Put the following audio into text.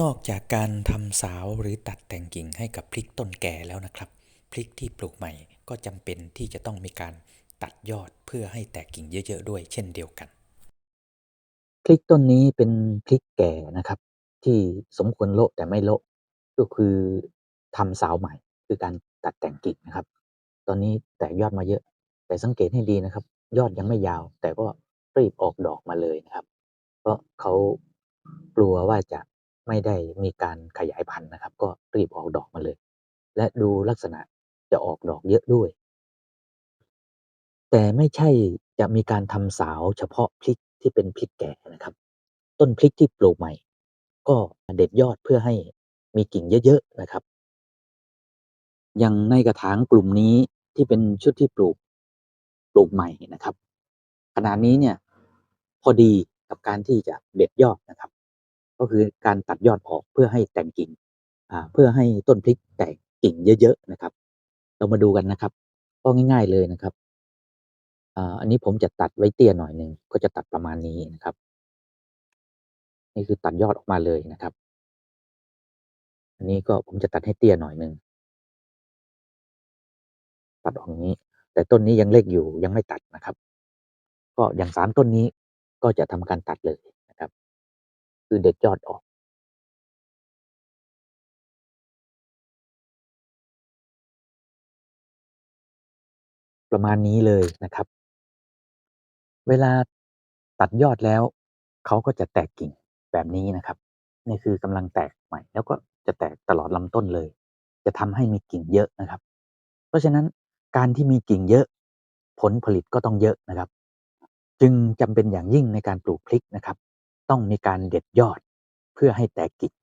นอกจากการทำสาวหรือตัดแต่งกิ่งให้กับพริกต้นแก่แล้วนะครับ พริกที่ปลูกใหม่ก็จำเป็นที่จะต้องมีการตัดยอดเพื่อให้แตกกิ่งเยอะๆด้วย เช่นเดียวกัน พริกต้นนี้เป็นพริกแก่นะครับ ที่สมควรโละแต่ไม่โละก็คือทำสาวใหม่ คือการตัดแต่งกิ่งนะครับ ตอนนี้แตกยอดมาเยอะ แต่สังเกตให้ดีนะครับ ยอดยังไม่ยาว แต่ก็รีบออกดอกมาเลยนะครับ เพราะเขากลัวว่าจะ ไม่ได้มีการขยายพันธุ์นะครับ ก็รีบออกดอกมาเลย และดูลักษณะจะออกดอกเยอะด้วย แต่ไม่ใช่จะมีการทำสาวเฉพาะพริกที่เป็นพริกแก่นะครับ ต้นพริกที่ปลูกใหม่ ก็เด็ดยอดเพื่อให้มีกิ่งเยอะๆนะครับ อย่างในกระถางกลุ่มนี้ที่เป็นชุดที่ปลูกปลูกใหม่นะครับขนาดนี้เนี่ยพอดีกับการที่จะเด็ดยอดนะครับ ก็คือการตัดยอดออกเพื่อให้แต่งกิ่งเพื่อให้ต้นพริกแตกกิ่งเยอะๆนะครับ เรามาดูกันนะครับ ก็ง่าย ๆเลยนะครับอันนี้ผมจะตัดไว้เตี้ยหน่อยหนึ่งก็จะตัดประมาณนี้นะครับ นี่คือตัดยอดออกมาเลยนะครับ อันนี้ก็ผมจะตัดให้เตี้ยหน่อยหนึ่งตัดออกนี้ แต่ต้นนี้ยังเล็กอยู่ยังไม่ตัดนะครับ ก็อย่างสามต้นนี้ก็จะทำการตัดเลย คือเด็ดยอดออกประมาณนี้เลยนะครับ เวลาตัดยอดแล้ว เขาก็จะแตกกิ่งแบบนี้นะครับ นี่คือกำลังแตกใหม่ แล้วก็จะแตกตลอดลำต้นเลย จะทำให้มีกิ่งเยอะนะครับ เพราะฉะนั้นการที่มีกิ่งเยอะ ผลผลิตก็ต้องเยอะนะครับ จึงจำเป็นอย่างยิ่งในการปลูกพริกนะครับ ต้องมีการเด็ดยอดเพื่อให้แตกกิ่ง